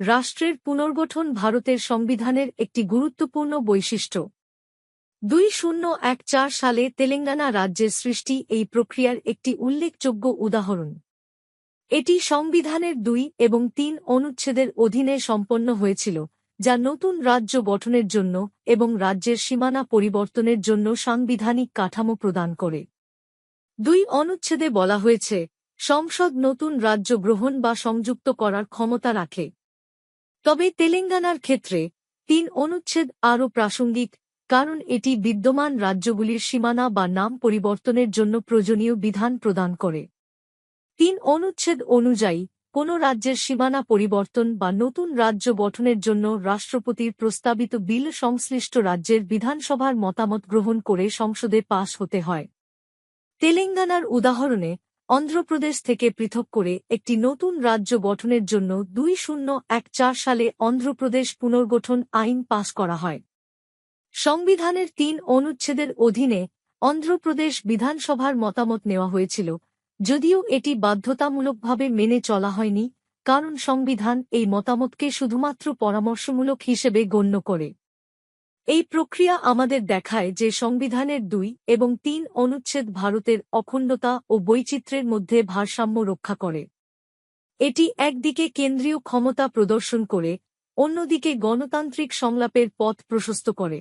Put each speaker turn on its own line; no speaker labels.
রাষ্ট্রের পুনর্গঠন ভারতের সংবিধানের একটি গুরুত্বপূর্ণ বৈশিষ্ট্য। দুই শূন্য এক চার সালে তেলেঙ্গানা রাজ্যের সৃষ্টি এই প্রক্রিয়ার একটি উল্লেখযোগ্য উদাহরণ। এটি সংবিধানের দুই এবং তিন অনুচ্ছেদের অধীনে সম্পন্ন হয়েছিল, যা নতুন রাজ্য গঠনের জন্য এবং রাজ্যের সীমানা পরিবর্তনের জন্য সাংবিধানিক কাঠামো প্রদান করে। দুই অনুচ্ছেদে বলা হয়েছে, সংসদ নতুন রাজ্য গ্রহণ বা সংযুক্ত করার ক্ষমতা রাখে। তবে তেলেঙ্গানার ক্ষেত্রে তিন অনুচ্ছেদ আরও প্রাসঙ্গিক, কারণ এটি বিদ্যমান রাজ্যগুলির সীমানা বা নাম পরিবর্তনের জন্য প্রয়োজনীয় বিধান প্রদান করে। তিন অনুচ্ছেদ অনুযায়ী, কোন রাজ্যের সীমানা পরিবর্তন বা নতুন রাজ্য গঠনের জন্য রাষ্ট্রপতির প্রস্তাবিত বিল সংশ্লিষ্ট রাজ্যের বিধানসভার মতামত গ্রহণ করে সংসদে পাশ হতে হয়। তেলেঙ্গানার উদাহরণে অন্ধ্রপ্রদেশ থেকে পৃথক করে একটি নতুন রাজ্য গঠনের জন্য দুই শূন্য এক চার সালে অন্ধ্রপ্রদেশ পুনর্গঠন আইন পাশ করা হয়। সংবিধানের তিন অনুচ্ছেদের অধীনে অন্ধ্রপ্রদেশ বিধানসভার মতামত নেওয়া হয়েছিল, যদিও এটি বাধ্যতামূলকভাবে মেনে চলা হয়নি, কারণ সংবিধান এই মতামতকে শুধুমাত্র পরামর্শমূলক হিসেবে গণ্য করে। এই প্রক্রিয়া আমাদের দেখায় যে সংবিধানের দুই এবং তিন অনুচ্ছেদ ভারতের অখণ্ডতা ও বৈচিত্র্যের মধ্যে ভারসাম্য রক্ষা করে। এটি একদিকে কেন্দ্রীয় ক্ষমতা প্রদর্শন করে, অন্যদিকে গণতান্ত্রিক সংলাপের পথ প্রশস্ত করে।